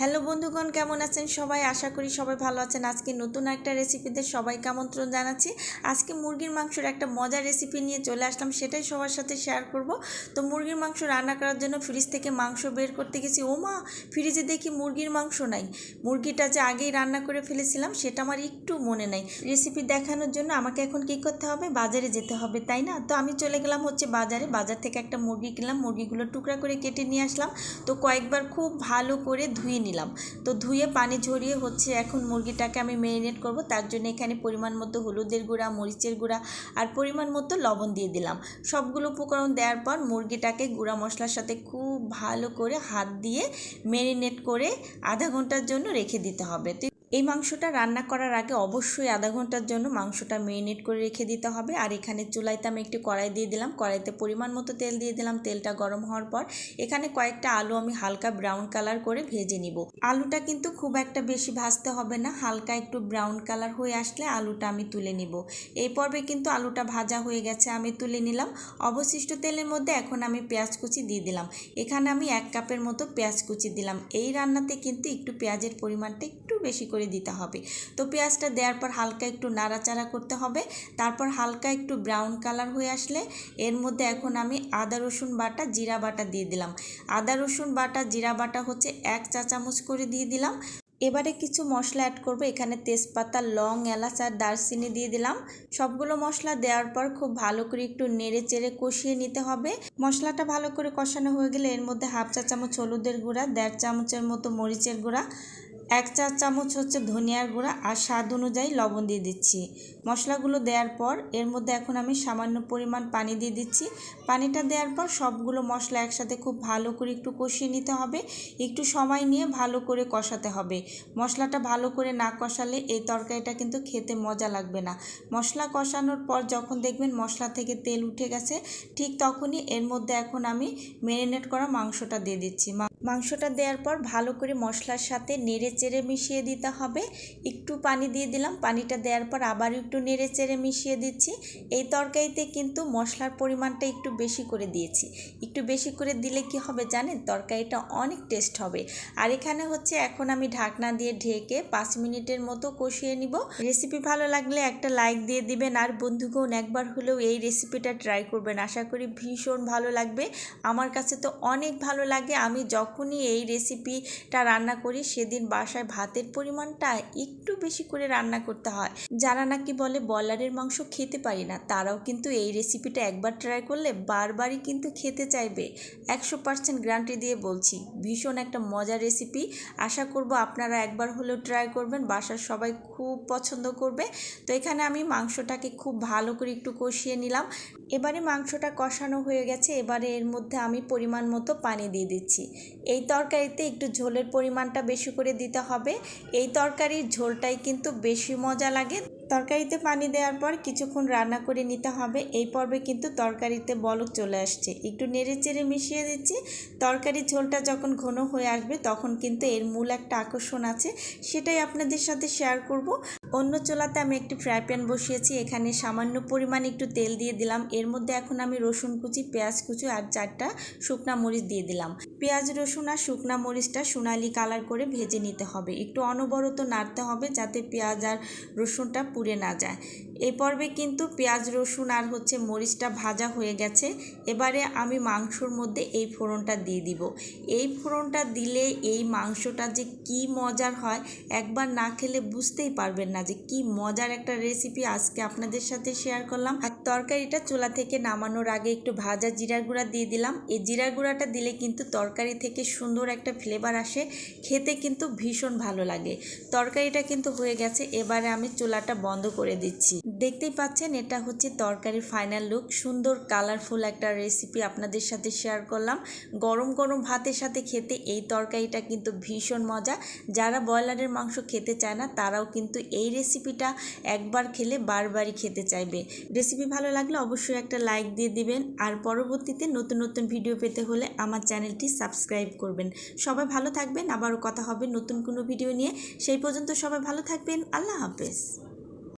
Hello বন্ধুগণ, কেমন আছেন সবাই? আশা করি সবাই ভালো আছেন। আজকে নতুন একটা রেসিপিতে সবাইকে আমন্ত্রণ জানাচ্ছি। আজকে মুরগির মাংসের একটা মজার রেসিপি নিয়ে চলে আসলাম, সেটাই সবার সাথে শেয়ার করব। তো মুরগির মাংস রান্না করার জন্য ফ্রিজ থেকে মাংস বের করতে গেছি। ও মা ফ্রিজে দেখি মুরগির মাংস নাই। মুরগিটা যে আগেই রান্না করে ফেলেছিলাম, সেটা আমার একটু মনে নাই। রেসিপি দেখানোর জন্য আমাকে এখন কি করতে হবে? বাজারে যেতে হবে, তাই না? তো আমি চলে গেলাম হচ্ছে বাজারে। বাজার থেকে একটা মুরগি কিনলাম। মুরগিগুলো টুকরা করে কেটে নিয়ে আসলাম। তো কয়েকবার খুব ভালো করে ধুয়ে নিলাম। তো ধুয়ে পানি ঝরিয়ে হচ্ছে এখন মুরগিটাকে আমি ম্যারিনেট করব। তার জন্য এখানে পরিমাণ মতো হলুদের গুঁড়া, মরিচের গুঁড়া আর পরিমাণ মতো লবণ দিয়ে দিলাম। সবগুলো উপকরণ দেওয়ার পর মুরগিটাকে গুঁড়া মশলার সাথে খুব ভালো করে হাত দিয়ে ম্যারিনেট করে আধা ঘণ্টার জন্য রেখে দিতে হবে। তো এই মাংসটা রান্না করার আগে অবশ্যই আধা ঘণ্টার জন্য মাংসটা মেরিনেট করে রেখে দিতে হবে। আর এখানে চুলাইতে আমি একটি কড়াই দিয়ে দিলাম। কড়াইতে পরিমাণ মতো তেল দিয়ে দিলাম। তেলটা গরম হওয়ার পর এখানে কয়েকটা আলু আমি হালকা ব্রাউন কালার করে ভেজে নিব। আলুটা কিন্তু খুব একটা বেশি ভাজতে হবে না। হালকা একটু ব্রাউন কালার হয়ে আসলে আলুটা আমি তুলে নিব। এই পর্বে কিন্তু আলুটা ভাজা হয়ে গেছে, আমি তুলে নিলাম। অবশিষ্ট তেলের মধ্যে এখন আমি পেঁয়াজ কুচি দিয়ে দিলাম। এখানে আমি এক কাপের মতো পেঁয়াজ কুচি দিলাম। এই রান্নাতে কিন্তু একটু পেঁয়াজের পরিমাণটা একটু বেশি করে দিতে হবে। তো পেঁয়াজটা দেওয়ার পর হালকা একটু নাড়াচাড়া করতে হবে। তারপর হালকা একটু ব্রাউন কালার হয়ে আসলে এর মধ্যে এখন আমি আদা, রসুন বাটা, জিরা বাটা দিয়ে দিলাম। আদা, রসুন বাটা, জিরা বাটা হচ্ছে এক চা চামচ করে দিয়ে দিলাম। এবারে কিছু মশলা অ্যাড করব। এখানে তেজপাতা, লং, এলাচ আর দারচিনি দিয়ে দিলাম। সবগুলো মশলা দেওয়ার পর খুব ভালো করে একটু নেড়ে চেড়ে কষিয়ে নিতে হবে। মশলাটা ভালো করে কষানো হয়ে গেলে এর মধ্যে হাফ চা চামচ হলুদের গুঁড়া, দেড় চামচের মতো মরিচের গুঁড়া এক চা চামচ হচ্ছে ধনিয়ার গুঁড়া আর স্বাদ অনুযায়ী লবণ দিয়ে দিচ্ছি। মশলাগুলো দেওয়ার পর এর মধ্যে এখন আমি সামান্য পরিমাণ পানি দিয়ে দিচ্ছি। পানিটা দেওয়ার পর সবগুলো মশলা একসাথে খুব ভালো করে একটু কষিয়ে নিতে হবে। একটু সময় নিয়ে ভালো করে কষাতে হবে। মশলাটা ভালো করে না কষালে এই তরকারিটা কিন্তু খেতে মজা লাগবে না। মশলা কষানোর পর যখন দেখবেন মশলা থেকে তেল উঠে গেছে, ঠিক তখনই এর মধ্যে এখন আমি ম্যারিনেট করা মাংসটা দিয়ে দিচ্ছি। মাংসটা দেওয়ার পর ভালো করে মশলার সাথে নেড়ে চেড়ে মিশিয়ে দিতে হবে। একটু পানি দিয়ে দিলাম। পানিটা দেওয়ার পর আবার একটু নেড়ে চেড়ে মিশিয়ে দিচ্ছি। এই তরকারিতে কিন্তু মশলার পরিমাণটা একটু বেশি করে দিয়েছি। একটু বেশি করে দিলে কি হবে জানেন? তরকারিটা অনেক টেস্ট হবে। আর এখানে হচ্ছে এখন আমি ঢাকনা দিয়ে ঢেকে পাঁচ মিনিটের মতো কষিয়ে নিব। রেসিপি ভালো লাগলে একটা লাইক দিয়ে দিবেন। আর বন্ধুগণ, একবার হলেও এই রেসিপিটা ট্রাই করবেন। আশা করি ভীষণ ভালো লাগবে। আমার কাছে তো অনেক ভালো লাগে। আমি যখনই এই রেসিপিটা রান্না করি, সেদিন বাসায় ভাতের পরিমাণটা একটু বেশি করে রান্না করতে হয়। যারা নাকি বলে ব্রয়লারের মাংস খেতে পারি না, তারাও কিন্তু এই রেসিপিটা একবার ট্রাই করলে বারবারই কিন্তু খেতে চাইবে। একশো পার্সেন্ট গ্যারান্টি দিয়ে বলছি, ভীষণ একটা মজার রেসিপি আশা করব আপনারা একবার হলেও ট্রাই করবেন, বাসার সবাই খুব পছন্দ করবে। তো এখানে আমি মাংসটাকে খুব ভালো করে একটু কষিয়ে নিলাম। এবারে মাংসটা কষানো হয়ে গেছে, এবারে এর মধ্যে আমি পরিমাণ মতো পানি দিয়ে দিচ্ছি। এই তরকারিতে একটু ঝোলের পরিমাণটা বেশি করে দিতে হবে। এই তরকারির ঝোলটাই কিন্তু বেশি মজা লাগে। তরকারিতে পানি দেওয়ার পর কিছুক্ষণ রান্না করে নিতে হবে। এই পর্বে কিন্তু তরকারিতে বলক চলে আসছে। একটু নেড়ে চেড়ে মিশিয়ে দিচ্ছি। তরকারির ঝোলটা যখন ঘন হয়ে আসবে তখন কিন্তু এর মূল একটা আকর্ষণ আছে। সেটাই আপনাদের সাথে শেয়ার করব। অন্য চোলাতে আমি একটি ফ্রাই প্যান বসিয়েছি। এখানে সামান্য পরিমাণ একটু তেল দিয়ে দিলাম। এর মধ্যে এখন আমি রসুন কুচি, পেঁয়াজ কুচি আর চারটা শুকনা মরিচ দিয়ে দিলাম। পেঁয়াজ, রসুন আর শুকনা মরিচটা সোনালি কালার করে ভেজে নিতে হবে। একটু অনবরত নাড়তে হবে যাতে পেঁয়াজ আর রসুনটা পুড়ে না যায়। এই পর্বে কিন্তু পেঁয়াজ, রসুন আর হচ্ছে মরিচটা ভাজা হয়ে গেছে। এবারে আমি মাংসর মধ্যে এই ফোড়নটা দিয়ে দিব। এই ফোড়নটা দিলে এই মাংসটা যে কি মজার হয়, একবার না খেলে বুঝতেই পারবেন না যে কি মজার একটা রেসিপি আজকে আপনাদের সাথে শেয়ার করলাম। আর তরকারিটা চুলা থেকে নামানোর আগে একটু ভাজা জিরার গুঁড়া দিয়ে দিলাম। এই জিরার গুঁড়াটা দিলে কিন্তু তরকারি থেকে সুন্দর একটা ফ্লেভার আসে। খেতে কিন্তু ভীষণ ভালো লাগে। তরকারিটা কিন্তু হয়ে গেছে। এবারে আমি চুলাটা বন্ধ করে দিচ্ছি। দেখতেই পাচ্ছেন, এটা হচ্ছে তরকারির ফাইনাল লুক সুন্দর কালারফুল একটা রেসিপি আপনাদের সাথে শেয়ার করলাম। গরম গরম ভাতের সাথে খেতে এই তরকারিটা কিন্তু ভীষণ মজা। যারা ব্রয়লারের মাংস খেতে চায় না, তারাও কিন্তু এই রেসিপিটা একবার খেলে বারবারই খেতে চাইবে। রেসিপি ভালো লাগলে অবশ্যই একটা লাইক দিয়ে দিবেন। আর পরবর্তীতে নতুন নতুন ভিডিও পেতে হলে আমার চ্যানেলটি সাবস্ক্রাইব করবেন। সবাই ভালো থাকবেন। আবারও কথা হবে নতুন কোনো ভিডিও নিয়ে। সেই পর্যন্ত সবাই ভালো থাকবেন। আল্লাহ হাফেজ।